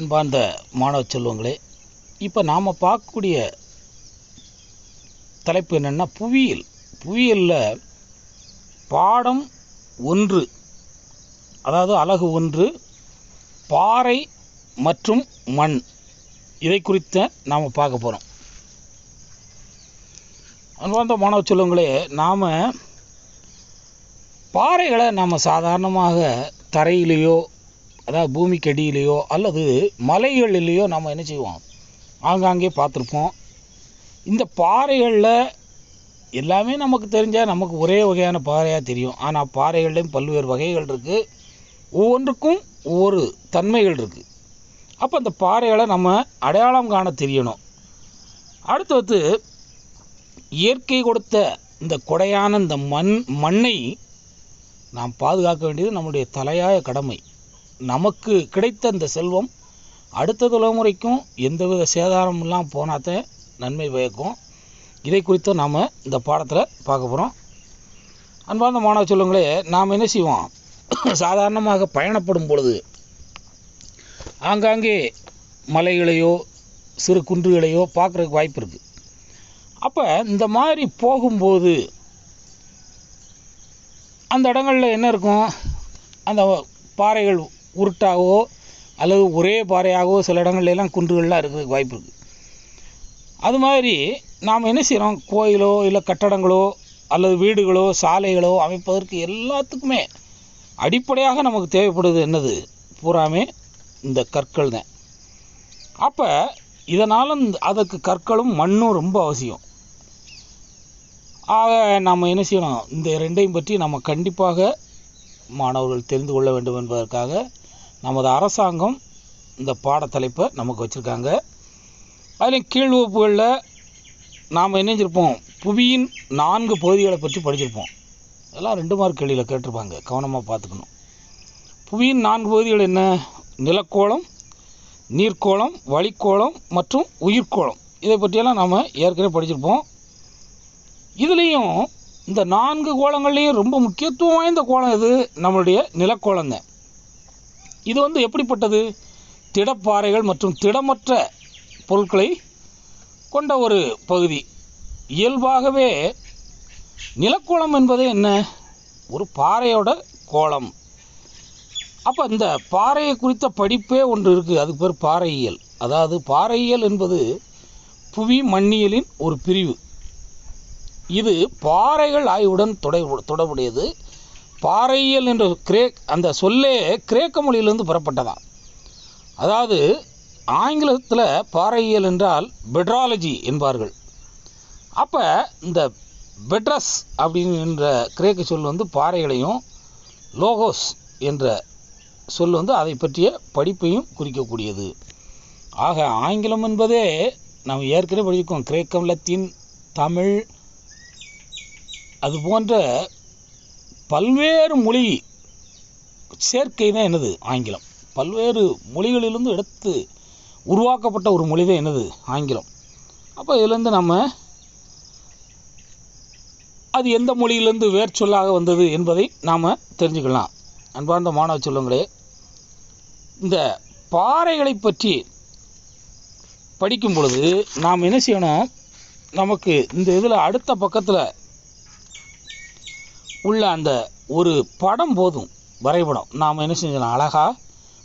அன்பார்ந்த மாணவ செல்வங்களே இப்போ நாம் பார்க்கக்கூடிய தலைப்பு என்னென்னா புவியியல். புவியியலில் பாடம் ஒன்று அதாவது அழகு ஒன்று பாறை மற்றும் மண். இதை குறித்த நாம் பார்க்க போகிறோம் அன்பார்ந்த மாணவ செல்வங்களே நாம் பாறைகளை நாம் சாதாரணமாக தரையிலேயோ அதாவது பூமிக்கு அடியிலேயோ அல்லது மலைகளிலேயோ நம்ம என்ன செய்வோம்? ஆங்காங்கே பார்த்துருப்போம். இந்த பாறைகளில் எல்லாமே நமக்கு தெரிஞ்சால் நமக்கு ஒரே வகையான பாறையாக தெரியும். ஆனால் பாறைகள்லேயும் பல்வேறு வகைகள் இருக்குது ஒவ்வொன்றுக்கும் ஒவ்வொரு தன்மைகள் இருக்குது அப்போ அந்த பாறைகளை நம்ம அடையாளம் காண தெரியணும். அடுத்தது இயற்கை கொடுத்த இந்த கொடையான இந்த மண் மண்ணை நாம் பாதுகாக்க வேண்டியது நம்முடைய தலையாய கடமை. நமக்கு கிடைத்த இந்த செல்வம் அடுத்த தலைமுறைக்கும் எந்தவித சேதாரம் இல்லாமல் போனாதான் நன்மை பயக்கும் இதை குறித்து நாம் இந்த பாடத்தில் பார்க்க போகிறோம் அன்பார்ந்த மாணவ சொல்லுங்களே நாம் என்ன செய்வோம்? சாதாரணமாக பயணப்படும் பொழுது ஆங்காங்கே மலைகளையோ சிறு குன்றுகளையோ பார்க்குறதுக்கு வாய்ப்பு இருக்குது அப்போ இந்த மாதிரி போகும்போது அந்த இடங்களில் என்ன இருக்கும்? அந்த பாறைகள் உருட்டாகவோ அல்லது ஒரே பாறையாகவோ சில இடங்கள்ல எல்லாம் குன்றுகள்லாம் இருக்கிறதுக்கு வாய்ப்பு இருக்குது அது மாதிரி நாம் என்ன செய்கிறோம் கோயிலோ இல்லை கட்டடங்களோ அல்லது வீடுகளோ சாலைகளோ அமைப்பதற்கு எல்லாத்துக்குமே அடிப்படையாக நமக்கு தேவைப்படுது என்னது? பூராமே இந்த கற்கள் தான். அப்போ இதனால் அதற்கு கற்களும் மண்ணும் ரொம்ப அவசியம். ஆக நாம் என்ன செய்யணும்? இந்த ரெண்டையும் பற்றி நம்ம கண்டிப்பாக மாணவர்கள் தெரிந்து கொள்ள வேண்டும் என்பதற்காக நமது அரசாங்கம் இந்த பாடத்தலைப்பை நமக்கு வச்சுருக்காங்க. அதில் கீழ் வகுப்புகளில் நாம் இணைஞ்சிருப்போம் புவியின் நான்கு பகுதிகளை பற்றி படிச்சிருப்போம். இதெல்லாம் ரெண்டு மார்க் கேள்வியில் கேட்டிருப்பாங்க. கவனமாக பார்த்துக்கணும். புவியின் நான்கு பகுதிகள் என்ன? நிலக்கோளம் நீர்க்கோளம் வழிக்கோளம் மற்றும் உயிர்க்கோளம். இதை பற்றியெல்லாம் நாம் ஏற்கனவே படிச்சிருப்போம். இதுலேயும் இந்த நான்கு கோலங்கள்லேயும் ரொம்ப முக்கியத்துவம் வாய்ந்த கோலம் இது நம்மளுடைய நிலக்கோளம் தான் இது வந்து எப்படிப்பட்டது? திடப்பாறைகள் மற்றும் திடமற்ற பொருட்களை கொண்ட ஒரு பகுதி. இயல்பாகவே நிலக்கோளம் என்பது என்ன? ஒரு பாறையோட கோலம் அப்போ இந்த பாறையை குறித்த படிப்பே ஒன்று இருக்குது அதுக்கு பேர் பாறையியல். அதாவது பாறையியல் என்பது புவி மண்ணியலின் ஒரு பிரிவு. இது பாறைகள் ஆய்வுடன் தொடர்பு தொடர்புடையது. பாறையியல் என்ற கிரேக் அந்த சொல்லே கிரேக்க மொழியிலிருந்து பெறப்பட்டதான் அதாவது ஆங்கிலத்தில் பாறையியல் என்றால் பெட்ராலஜி என்பார்கள். அப்போ இந்த பெட்ரஸ் அப்படின்ற கிரேக்க சொல் வந்து பாறைகளையும் லோகோஸ் என்ற சொல் வந்து அதை பற்றிய படிப்பையும் குறிக்கக்கூடியது. ஆக ஆங்கிலம் என்பதே நாம் ஏற்கனவே படிச்சிருக்கோம். கிரேக்கம் லத்தீன் தமிழ் அது போன்ற பல்வேறு மொழி சேர்க்கை தான் என்னது? ஆங்கிலம். பல்வேறு மொழிகளிலிருந்து எடுத்து உருவாக்கப்பட்ட ஒரு மொழி தான் என்னது? ஆங்கிலம். அப்போ இதுலேருந்து நம்ம அது எந்த மொழியிலேருந்து வேர் சொல்லாக வந்தது என்பதை நாம் தெரிஞ்சுக்கலாம். அன்பார்ந்த மாணவ சொல்லுங்களே இந்த பாறைகளை பற்றி படிக்கும் பொழுது நாம் என்ன செய்யணும்? நமக்கு இந்த இதில் அடுத்த பக்கத்தில் உள்ள அந்த ஒரு படம் போதும் வரைபடம். நாம் என்ன செஞ்சலாம் அழகாக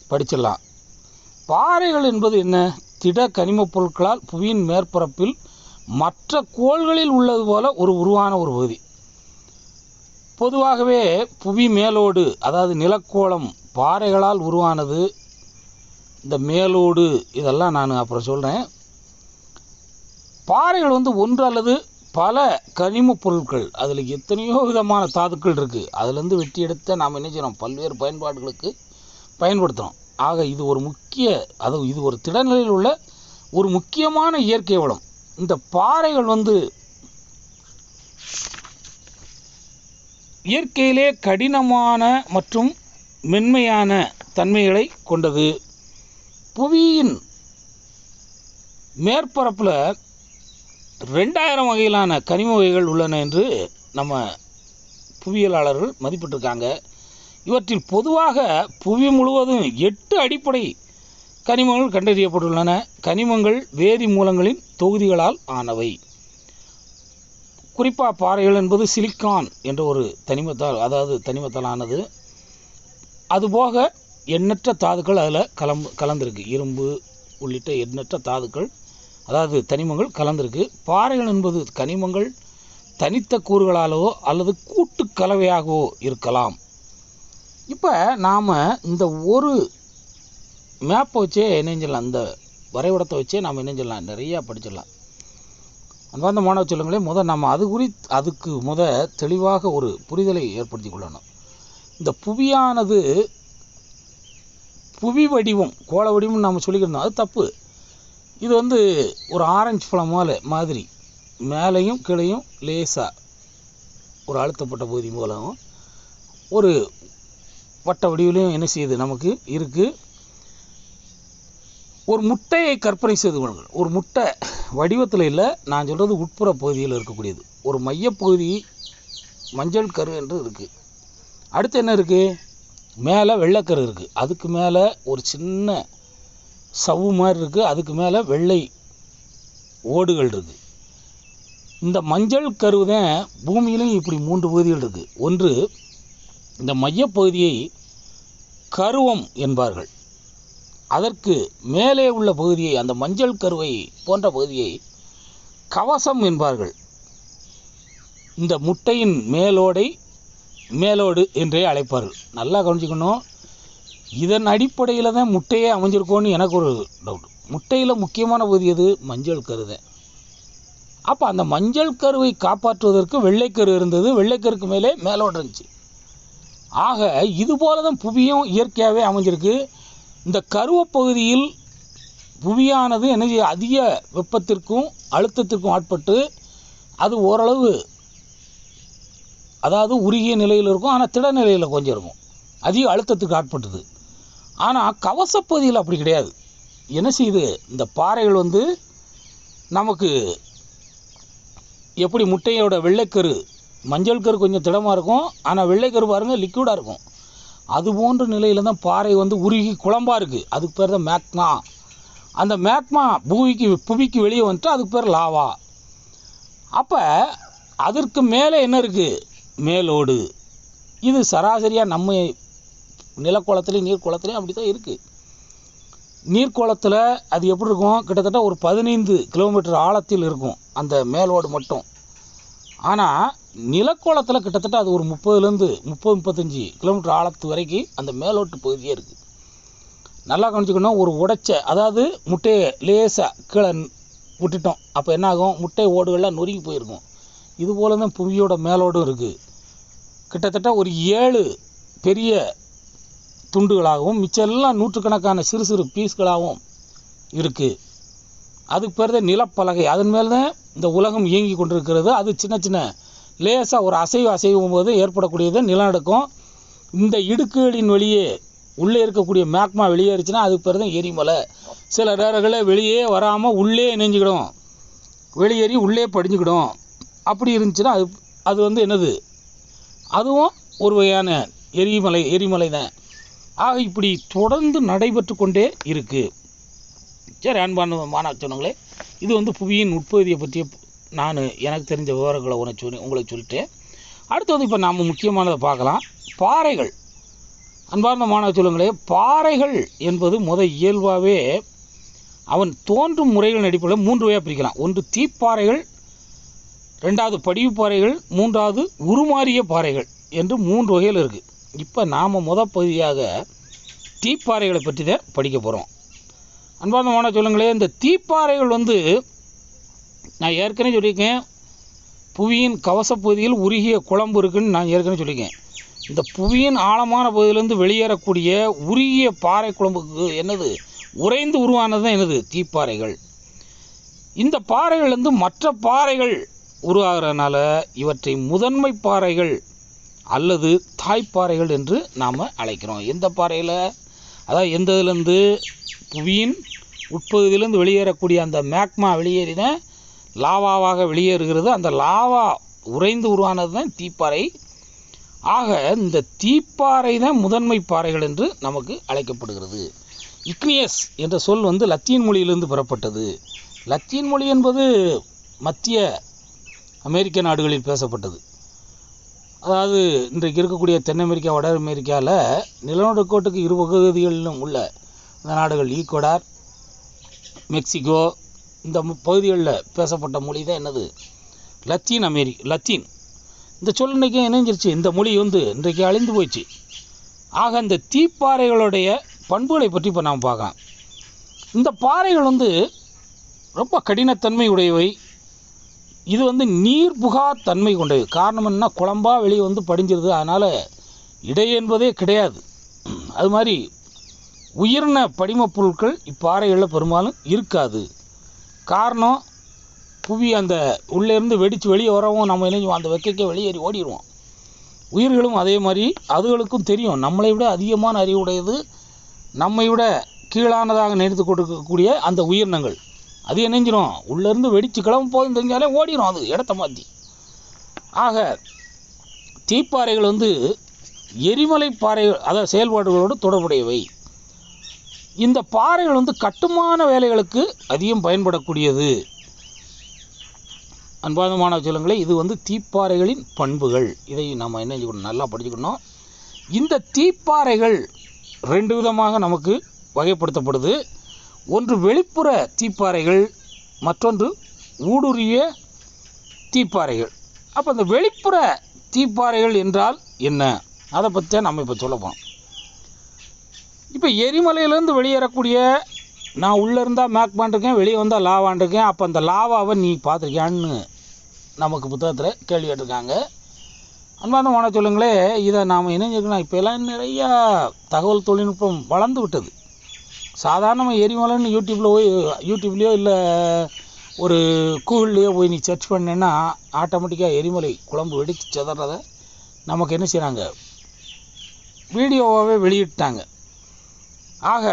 படிச்சிடலாம். பாறைகள் என்பது என்ன? திட கனிமப் பொருட்களால் புவியின் மேற்பரப்பில் மற்ற கோள்களில் உள்ளது போல ஒரு உருவான ஒரு பகுதி. பொதுவாகவே புவி மேலோடு அதாவது நிலக்கோளம் பாறைகளால் உருவானது இந்த மேலோடு இதெல்லாம் நான் அப்புறம் சொல்கிறேன் பாறைகள் வந்து ஒன்று அல்லது பல கனிமப் பொருட்கள் அதில் எத்தனையோ விதமான தாதுக்கள் இருக்குது அதுலேருந்து வெட்டி எடுத்த நாம் என்ன செய்கிறோம் பல்வேறு பயன்பாடுகளுக்கு பயன்படுத்துகிறோம் ஆக இது ஒரு முக்கிய அது இது ஒரு திடநிலையில் உள்ள ஒரு முக்கியமான இயற்கை வளம். இந்த பாறைகள் வந்து இயற்கையிலே கடினமான மற்றும் மென்மையான தன்மைகளை கொண்டது. புவியின் மேற்பரப்பில் ரெண்டாயிரம் வகையிலான கனிம வகைகள் உள்ளன என்று நம்ம புவியியலாளர்கள் மதிப்பிட்டிருக்காங்க. இவற்றில் பொதுவாக புவி முழுவதும் எட்டு அடிப்படை கனிமங்கள் கண்டறியப்பட்டுள்ளன. கனிமங்கள் வேதி மூலங்களின் தொகுதிகளால் ஆனவை. குறிப்பாக பாறைகள் என்பது சிலிக்கான் என்ற ஒரு தனிமத்தால் அதாவது தனிமத்தால் ஆனது. அதுபோக எண்ணற்ற தாதுக்கள் அதில் கலம் கலந்திருக்கு. இரும்பு உள்ளிட்ட எண்ணற்ற தாதுக்கள் அதாவது தனிமங்கள் கலந்திருக்கு. பாறைகள் என்பது கனிமங்கள் தனித்த கூறுகளாலோ அல்லது கூட்டு கலவையாகவோ இருக்கலாம். இப்போ நாம் இந்த ஒரு மேப்பை வச்சே இணைஞ்சிடலாம் இந்த வரைபடத்தை வச்சே நாம் இணைஞ்சிடலாம் நிறையா படிச்சிடலாம். அந்த மாணவ சொல்லுங்களே முத நம்ம அது குறி அதுக்கு முத தெளிவாக ஒரு புரிதலை ஏற்படுத்தி கொள்ளணும். இந்த புவியானது புவி வடிவம் கோள வடிவம்னு நம்ம சொல்லிக்கிறோம். அது தப்பு. இது வந்து ஒரு ஆரஞ்சு பழம் போல மாதிரி. மேலேயும் கிளையும் லேசாக ஒரு அழுத்தப்பட்ட பகுதி மூலமும் ஒரு வட்ட வடிவிலையும் என்ன செய்யுது நமக்கு? இருக்குது ஒரு முட்டையை கற்பனை செய்து கொள்ளுங்கள். ஒரு முட்டை வடிவத்தில் இல்லை நான் சொல்கிறது உட்புற பகுதியில் இருக்கக்கூடியது. ஒரு மையப்பகுதி மஞ்சள் கரு என்று இருக்குது அடுத்து என்ன இருக்குது மேலே வெள்ளைக்கரு இருக்குது அதுக்கு மேலே ஒரு சின்ன சவ்வு மாதிரி இருக்குது அதுக்கு மேலே வெள்ளை ஓடுகள் இருக்குது இந்த மஞ்சள் கருவு தான் பூமியிலும் இப்படி மூன்று பகுதிகள் இருக்குது ஒன்று இந்த மையப்பகுதியை கருவம் என்பார்கள். அதற்கு மேலே உள்ள பகுதியை அந்த மஞ்சள் கருவை போன்ற பகுதியை கவசம் என்பார்கள். இந்த முட்டையின் மேலோடை மேலோடு என்றே அழைப்பார்கள். நல்லா கவனிச்சுக்கணும். இதன் அடிப்படையில் தான் முட்டையே அமைஞ்சிருக்கோன்னு எனக்கு ஒரு டவுட் முட்டையில் முக்கியமான பகுதி எது? மஞ்சள் கருதான் அப்போ அந்த மஞ்சள் கருவை காப்பாற்றுவதற்கு வெள்ளைக்கரு இருந்தது. வெள்ளைக்கருக்கு மேலே மேலோடு இருந்துச்சு. ஆக இது போல தான் புவியும் இயற்கையாகவே அமைஞ்சிருக்கு. இந்த கருவப்பகுதியில் புவியானது என்ன அதிக வெப்பத்திற்கும் அழுத்தத்திற்கும் ஆட்பட்டு அது ஓரளவு அதாவது உருகிய நிலையில் இருக்கும் ஆனால் திட நிலையில் கொஞ்சம் இருக்கும். அதிக அழுத்தத்துக்கு ஆட்பட்டுது. ஆனால் கவசப்பகுதியில் அப்படி கிடையாது. என்ன செய்யுது இந்த பாறைகள் வந்து நமக்கு எப்படி முட்டையோட வெள்ளைக்கரு மஞ்சள் கரு கொஞ்சம் திடமாக இருக்கும் ஆனால் வெள்ளைக்கரு பாருங்கள் லிக்விடாக இருக்கும். அது போன்ற நிலையில் தான் பாறை வந்து உருகி குழம்பாக இருக்குது அதுக்கு பேர் தான் மேக்மா அந்த மேக்மா பூமிக்கு புவிக்கு வெளியே வந்துட்டு அதுக்கு பேர் லாவா அப்போ அதற்கு மேலே என்ன இருக்குது மேலோடு. இது சராசரியாக நம்ம நிலக்குளத்துலேயும் நீர்க்குளத்துலேயும் அப்படி தான் இருக்குது நீர்க்குளத்தில் அது எப்படி இருக்கும்? கிட்டத்தட்ட ஒரு பதினைந்து கிலோமீட்டர் ஆழத்தில் இருக்கும் அந்த மேலோடு மட்டும். ஆனால் நிலக்கோளத்தில் கிட்டத்தட்ட அது ஒரு முப்பதுலேருந்து முப்பது முப்பத்தஞ்சு கிலோமீட்டர் ஆழத்து வரைக்கும் அந்த மேலோட்டு பகுதியே இருக்குது நல்லா கவனிச்சுக்கணும் ஒரு உடைச்ச அதாவது முட்டையை லேசாக கீழே விட்டுட்டோம். அப்போ என்ன ஆகும் முட்டை ஓடுகள்லாம் நொறுங்கி போயிருக்கும். இது போல தான் புவியோட மேலோடும் இருக்குது கிட்டத்தட்ட ஒரு ஏழு பெரிய துண்டுகளாகவும் மிச்சம் எல்லாம் நூற்றுக்கணக்கான சிறு சிறு பீஸ்களாகவும் இருக்குது அதுக்கு பேர் தான் நிலப்பலகை. அதன் மேல் தான் இந்த உலகம் இயங்கி கொண்டிருக்கிறது. அது சின்ன சின்ன லேசாக ஒரு அசைவு அசைவும் போது ஏற்படக்கூடியது. நிலநடுக்கம். இந்த இடுக்குகளின் வழியே உள்ளே இருக்கக்கூடிய மேக்மா வெளியேறுச்சுன்னா அதுக்கு பேர் தான் எரிமலை. சில நேரங்களில் வெளியே வராமல் உள்ளே இணைஞ்சிக்கிடும். வெளியேறி உள்ளே படிஞ்சுக்கிடும். அப்படி இருந்துச்சுன்னா அது அது வந்து என்னது? அதுவும் ஒரு வகையான எரிமலை எரிமலை தான் ஆக இப்படி தொடர்ந்து நடைபெற்று கொண்டே இருக்குது சரி அன்பான மாணவ சொன்னங்களே இது வந்து புவியின் உட்பகுதியை பற்றிய நான் எனக்கு தெரிஞ்ச விவரங்களை உனக்கு சொல்லி உங்களுக்கு சொல்லிட்டேன். அடுத்தது இப்போ நாம் முக்கியமானதை பார்க்கலாம். பாறைகள். அன்பார்ந்த மாணவ சொல்லுங்களே பாறைகள் என்பது முத இயல்பாகவே அவன் தோன்றும் முறைகளின் அடிப்படையில் மூன்று வகையாக பிரிக்கலாம். ஒன்று தீப்பாறைகள் ரெண்டாவது படிவு பாறைகள் மூன்றாவது உருமாறிய பாறைகள் என்று மூன்று வகையில் இருக்குது இப்போ நாம் முத பகுதியாக தீப்பாறைகளை பற்றி தான் படிக்க போகிறோம் அன்பார்ந்த மாணவ சொல்லுங்களேன் இந்த தீப்பாறைகள் வந்து நான் ஏற்கனவே சொல்லியிருக்கேன் புவியின் கவசப்பகுதியில் உருகிய குழம்பு இருக்குன்னு நான் ஏற்கனவே சொல்லியிருக்கேன். இந்த புவியின் ஆழமான பகுதியிலேருந்து வெளியேறக்கூடிய உருகிய பாறை குழம்புக்கு என்னது? உறைந்து உருவானது தான் என்னது? தீப்பாறைகள். இந்த பாறைகள் வந்து மற்ற பாறைகள் உருவாகிறதுனால இவற்றை முதன்மை பாறைகள் அல்லது தாய்ப்பாறைகள் என்று நாம் அழைக்கிறோம். எந்த பாறையில்? அதாவது எந்த இதுலேருந்து புவியின் உட்பகுதியிலேருந்து வெளியேறக்கூடிய அந்த மேக்மா வெளியேறின லாவாவாக வெளியேறுகிறது. அந்த லாவா உறைந்து உருவானது தான் தீப்பாறை. ஆக இந்த தீப்பாறை தான் முதன்மை பாறைகள் என்று நமக்கு அழைக்கப்படுகிறது. இக்னியஸ் என்ற சொல் வந்து லத்தீன் மொழியிலிருந்து பெறப்பட்டது. லத்தீன் மொழி என்பது மத்திய அமெரிக்க நாடுகளில் பேசப்பட்டது. அதாவது இன்றைக்கு இருக்கக்கூடிய தென் அமெரிக்கா வட அமெரிக்காவில் நிலநடுக்கோட்டுக்கு இரு பகுதிகளிலும் உள்ள இந்த நாடுகள் ஈக்குவடார் மெக்சிகோ இந்த மு- பகுதிகளில் பேசப்பட்ட மொழி தான் என்னது? லத்தீன் அமெரி லத்தீன். இந்த சொல் இன்றைக்கி இணைஞ்சிருச்சு. இந்த மொழி வந்து இன்றைக்கு அழிந்து போயிடுச்சு. ஆக இந்த தீப்பாறைகளுடைய பண்புகளை பற்றி இப்போ நாம் பார்க்கலாம். இந்த பாறைகள் வந்து ரொம்ப கடினத்தன்மை உடையவை இது வந்து நீர் புகா தன்மை கொண்டது. காரணம் என்ன குழம்பா வெளியே வந்து படிஞ்சிருது. அதனால் இடை என்பதே கிடையாது. அது மாதிரி உயிரின படிமப் பொருட்கள் இப்பாறைகளில் பெரும்பாலும் இருக்காது. காரணம் புவி அந்த உள்ளேருந்து வெடித்து வெளியே வரவும் நம்ம என்ன அந்த வெக்கைக்கே வெளியேறி ஓடிடுவோம். உயிர்களும் அதே மாதிரி அதுகளுக்கும் தெரியும். நம்மளை விட அதிகமான அறிவுடையது நம்மை விட கீழானதாக நினைத்து கொடுக்கக்கூடிய அந்த உயிரினங்கள். அது என்னஞ்சிரும் உள்ளேருந்து வெடித்து கிளம்ப போதும் தெரிஞ்சாலே ஓடிடும் அது இடத்த மாற்றி ஆக தீப்பாறைகள் வந்து எரிமலை பாறைகள் அதாவது செயல்பாடுகளோடு தொடர்புடையவை. இந்த பாறைகள் வந்து கட்டுமான வேலைகளுக்கு அதிகம் பயன்படக்கூடியது. அன்பார்ந்த மாணவ செல்வங்களே இது வந்து தீப்பாறைகளின் பண்புகள். இதை நம்ம என்ன நல்லா படிச்சுக்கணும். இந்த தீப்பாறைகள் ரெண்டு விதமாக நமக்கு வகைப்படுத்தப்படுது. ஒன்று வெளிப்புற தீப்பாறைகள் மற்றொன்று ஊடுருவிய தீப்பாறைகள். அப்போ இந்த வெளிப்புற தீப்பாறைகள் என்றால் என்ன? அதை பற்றி நம்ம இப்போ சொல்ல போகிறோம் இப்போ எரிமலையிலேருந்து வெளியேறக்கூடிய நான் உள்ளே இருந்தால் மேக் பண்ணிருக்கேன் வெளியே வந்தால் லாவாண்டிருக்கேன் அப்போ அந்த லாவாவை நீ பார்த்துருக்கியான்னு நமக்கு புத்தகத்தில் கேள்வி கேட்டிருக்காங்க. அன்பார்ந்த மாணவ சொல்லுங்களே இதை நாம் இணைஞ்சிருக்கணும் இப்போ எல்லாம் நிறையா தகவல் தொழில்நுட்பம் வளர்ந்து விட்டது. சாதாரணமாக எரிமலைன்னு யூடியூப்பில் போய் யூடியூப்லேயோ இல்லை ஒரு கூகுள்லேயோ போய் நீ சர்ச் பண்ணேன்னா ஆட்டோமேட்டிக்காக எரிமலை குழம்பு வெடித்து சிதறத நமக்கு என்ன செய்கிறாங்க வீடியோவாகவே வெளியிட்டாங்க. ஆக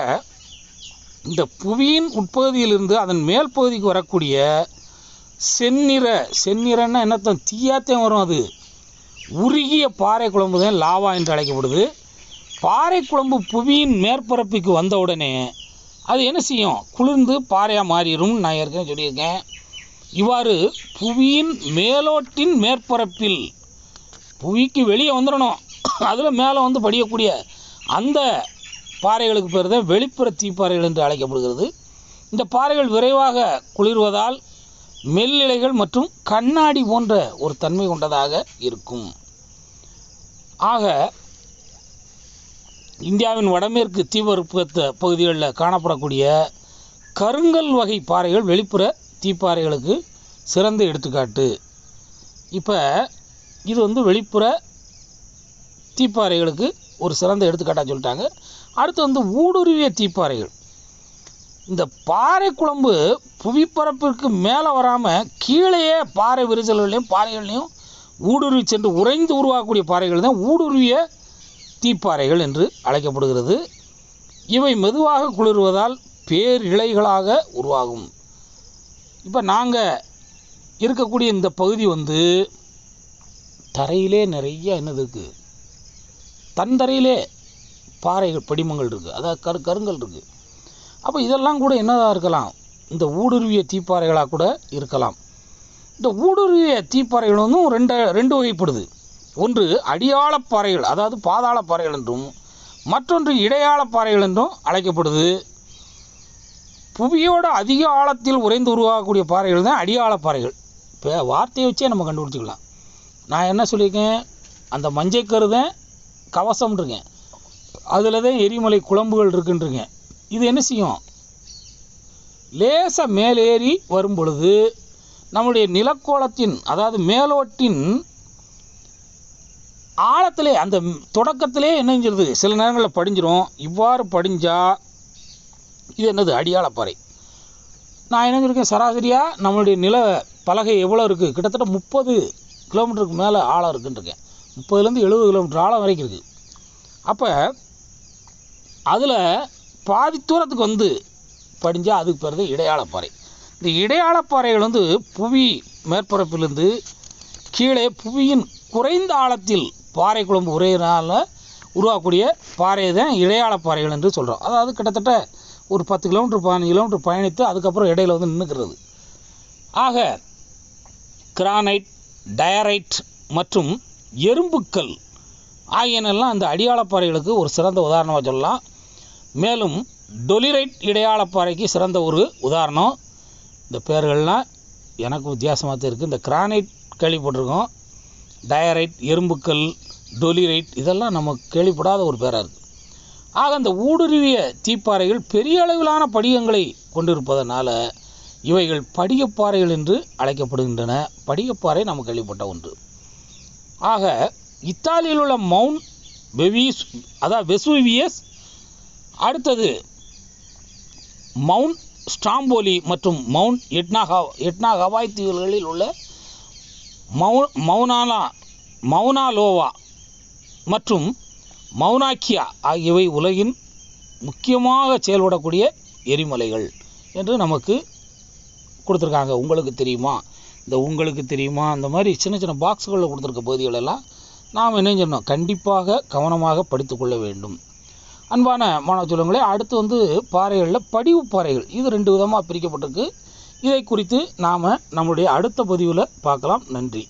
இந்த புவியின் உட்பகுதியிலிருந்து அதன் மேல் பகுதிக்கு வரக்கூடிய செந்நிற செந்நிறன்னா என்னத்தம்? தீயாத்தையும் வரும் அது. உருகிய பாறை குழம்பு தான் லாவா என்று அழைக்கப்படுது. பாறை குழம்பு புவியின் மேற்பரப்புக்கு வந்த உடனே அது என்ன செய்யும்? குளிர்ந்து பாறையாக மாறிடும் நான் ஏற்கனவே சொல்லியிருக்கேன். இவ்வாறு புவியின் மேலோட்டின் மேற்பரப்பில் புவிக்கு வெளியே வந்துடணும். அதில் மேலே வந்து படியக்கூடிய அந்த பாறைகளுக்கு பேர் தான் வெளிப்புற தீப்பாறைகள் என்று அழைக்கப்படுகிறது. இந்த பாறைகள் விரைவாக குளிர்வதால் மெல்லிலைகள் மற்றும் கண்ணாடி போன்ற ஒரு தன்மை கொண்டதாக இருக்கும். ஆக இந்தியாவின் வடமேற்கு தீபகற்ப பகுதிகளில் காணப்படக்கூடிய கருங்கல் வகை பாறைகள் வெளிப்புற தீப்பாறைகளுக்கு சிறந்த எடுத்துக்காட்டு. இப்போ இது வந்து வெளிப்புற தீப்பாறைகளுக்கு ஒரு சிறந்த எடுத்துக்காட்டாக சொல்லிட்டாங்க. அடுத்து வந்து ஊடுருவிய தீப்பாறைகள். இந்த பாறை குழம்பு புவிப்பரப்பிற்கு மேலே வராமல் கீழேயே பாறை விரிசல்கள்லையும் பாறைகள்லையும் ஊடுருவி சென்று உறைந்து உருவாகக்கூடிய பாறைகள் தான் ஊடுருவிய தீப்பாறைகள் என்று அழைக்கப்படுகிறது. இவை மெதுவாக குளிர்வதால் பேரிழைகளாக உருவாகும். இப்போ நாங்கள் இருக்கக்கூடிய இந்த பகுதி வந்து தரையிலே நிறைய என்னது இருக்குது தந்தரையிலே பாறைகள் படிமங்கள் இருக்குது அதாவது கரு கருங்கல் இருக்குது அப்போ இதெல்லாம் கூட என்னதாக இருக்கலாம்? இந்த ஊடுருவிய தீப்பாறைகளாக கூட இருக்கலாம். இந்த ஊடுருவிய தீப்பாறைகள் வந்து ரெண்டு ரெண்டு வகைப்படுது. ஒன்று அடியாளப்பாறைகள் அதாவது பாதாள பாறைகள் என்றும் மற்றொன்று இடையாள பாறைகள் என்றும் அழைக்கப்படுது. புவியோட அதிக ஆழத்தில் உறைந்து உருவாகக்கூடிய பாறைகள் தான் அடியாள பாறைகள் இப்போ வார்த்தையை வச்சே நம்ம கண்டுபிடிச்சிக்கலாம். நான் என்ன சொல்லியிருக்கேன்? அந்த மஞ்சை தான் கவசம்ன்றிருக்கேன் அதில் தான் எரிமலை குழம்புகள் இருக்குன்றீங்க. இது என்ன செய்யும்? லேசாக மேலேறி வரும் பொழுது நம்முடைய நிலக்கோளத்தின் அதாவது மேலோட்டின் ஆழத்திலே அந்த தொடக்கத்திலே என்ன செஞ்சிருது சில நேரங்களில் படிஞ்சிடும் இவ்வாறு படிஞ்சால் இது என்னது? அடியாளப்பாறை நான் என்ன சொல்லியிருக்கேன் சராசரியாக நம்மளுடைய நில பலகை எவ்வளோ இருக்குது கிட்டத்தட்ட முப்பது கிலோமீட்டருக்கு மேலே ஆழம் இருக்குன்றிருக்கேன் முப்பதுலேருந்து எழுபது கிலோமீட்டர் ஆழம் வரைக்கும் இருக்குது அப்போ அதில் பாதி தூரத்துக்கு வந்து படிஞ்சால் அதுக்கு பிறகு இடையாளப்பாறை இந்த இடையாளப்பாறைகள் வந்து புவி மேற்பரப்பிலிருந்து கீழே புவியின் குறைந்த ஆழத்தில் பாறை குழம்பு உரையினால் உருவாக்கக்கூடிய பாறை தான் இடையாளப்பாறைகள் என்று சொல்கிறோம் அதாவது கிட்டத்தட்ட ஒரு பத்து கிலோமீட்டர் பதினஞ்சு கிலோமீட்டர் பயணித்து அதுக்கப்புறம் இடையில வந்து நின்றுக்கிறது ஆக கிரானைட் டயரைட் மற்றும் எறும்புக்கல் ஆகியனெல்லாம் அந்த அடியாளப்பாறைகளுக்கு ஒரு சிறந்த உதாரணமாக சொல்லலாம். மேலும் டொலிரைட் இடையாளப்பாறைக்கு சிறந்த ஒரு உதாரணம். இந்த பேர்கள்லாம் எனக்கு வித்தியாசமாக தான் இருக்குது இந்த கிரானைட் கேள்விப்பட்டிருக்கோம். டயரைட் எறும்புக்கல் டொலிரைட் இதெல்லாம் நம்ம கேள்விப்படாத ஒரு பேராக இருக்குது ஆக அந்த ஊடுருவிய தீப்பாறைகள் பெரிய அளவிலான படிகங்களை கொண்டிருப்பதனால் இவைகள் படிகப்பாறைகள் என்று அழைக்கப்படுகின்றன. படிகப்பாறை நம்ம கேள்விப்பட்ட ஒன்று. ஆக இத்தாலியில் உள்ள மவுண்ட் வெவிஸ் அதாவது வெசுவியஸ் அடுத்தது மவுண்ட் ஸ்டாம்போலி மற்றும் மவுண்ட் எட்னா ஹவ் எட்னா ஹவாய் தீவுகளில் உள்ள மவு மவுனாலா மௌனாலோவா மற்றும் மௌனாக்கியா ஆகியவை உலகின் முக்கியமாக செயல்படக்கூடிய எரிமலைகள் என்று நமக்கு கொடுத்துருக்காங்க. உங்களுக்கு தெரியுமா? இந்த உங்களுக்கு தெரியுமா? அந்த மாதிரி சின்ன சின்ன பாக்ஸுகளில் கொடுத்துருக்க பகுதிகளெல்லாம் நாம் என்ன செய்யணும்? கண்டிப்பாக கவனமாக படித்துக்கொள்ள வேண்டும். அன்பான மாணவ சொல்லுங்களே அடுத்து வந்து பாறைகளில் படிவு பாறைகள். இது ரெண்டு விதமாக பிரிக்கப்பட்டிருக்கு. இதை குறித்து நாம் நம்முடைய அடுத்த பதிவில் பார்க்கலாம். நன்றி.